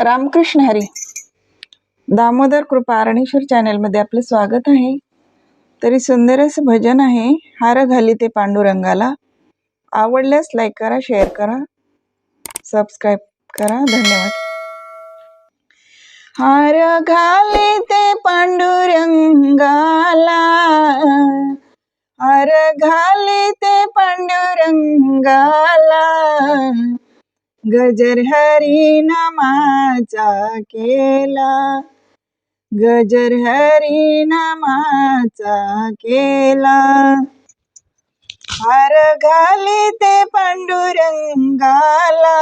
रामकृष्ण हरी. दामोदर कृपा अरणेश्वर चॅनलमध्ये आपलं स्वागत आहे. तरी सुंदर असं भजन आहे. हार घाली ते पांडुरंगाला. आवडल्यास लाईक करा शेअर करा. सबस्क्राईब करा. धन्यवाद. हार घाली ते पांडुरंगाला. हार घाली ते पांडुरंगाला. गजर हरी नामाचा केला. गजर हरी नामाचा केला. हार घाली ते पांडुरंगाला.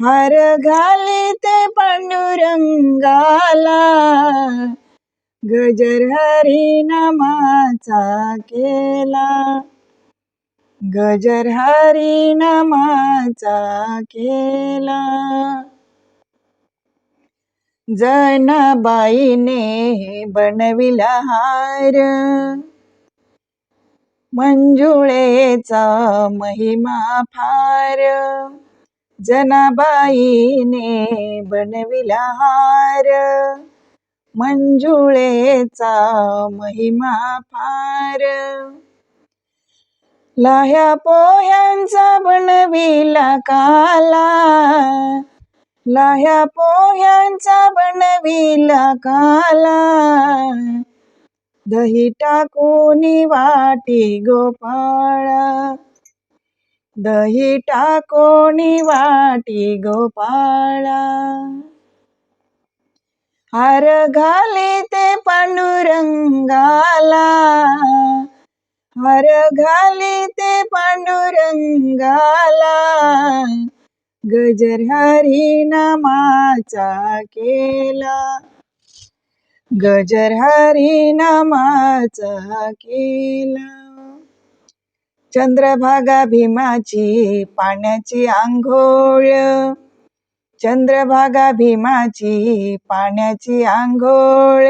हार घाली ते पांडुरंगाला. गजर हरी नामाचा केला. गजर हरी नमाचा केला. जनाबाईने बनविला हार. मंजुळेचा महिमा फार. जनाबाईने बनविला हार. मंजुळेचा महिमा फार. लाह्या पोह्यांचा बनविला काला. लाह्या पोह्यांचा बनविला काला. दही टाकून वाटी गोपाळा. दही टाकून वाटी गोपाळा. हार घाली ते पांडुरंगा. हार घाली ते पांडुरंगाला. गजर हरी नामाचा केला. गजर हरी नामाचा केला. चंद्रभागा भीमाची पाण्याची आंघोळ. चंद्रभागा भीमाची पाण्याची आंघोळ.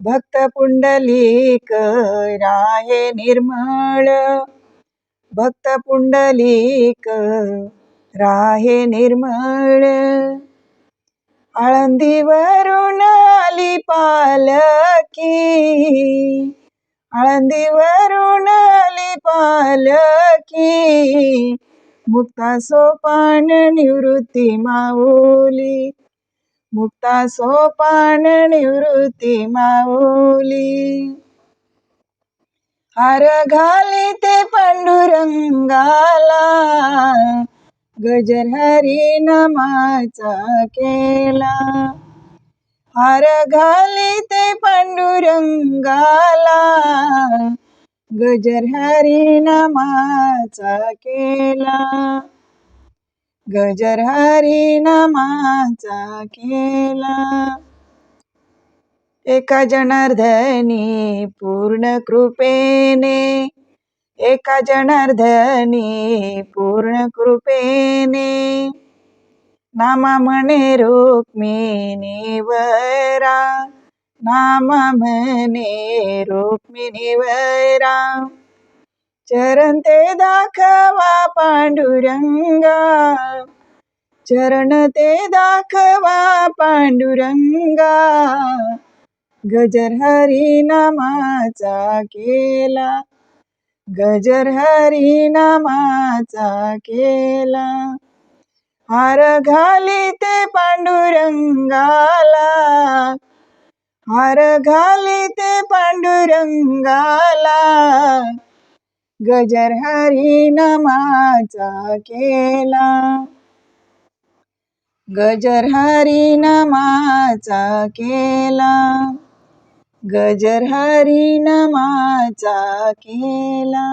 भक्त पुंडलिक राहे निर्मळ. भक्त पुंडलिक राहे निर्मळ. आळंदीवरून आली पालकी आळंदीवरून आली पालकी मुक्ता सोपान निवृत्ती माऊली. मुक्ता सोपान निवृत्ती माऊली हार घाली ते पांडुरंगाला गजर हरी नमाचा केला हार घाली ते पांडुरंगाला गजर हरी नमाचा केला गजर हरी नमाचा केला. एका जनार्दनी पूर्ण कृपेने एका जनार्दनी पूर्ण कृपेने नामा म्हणे रुक्मिणी वरा नामा म्हणे रुक्मिणी वरा. चरण ते दाखवा पांडुरंगा चरण ते दाखवा पांडुरंगा. गजर हरी नामाचा केला. गजर हरी नामाचा केला. हार घाली ते पांडुरंगाला. हार घाली ते पांडुरंगाला. गजर हरी नामाचा केला. गजर हरी नामाचा केला. गजर हरी नामाचा केला.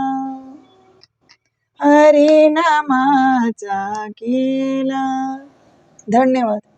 हरी नामाचा केला. धन्यवाद.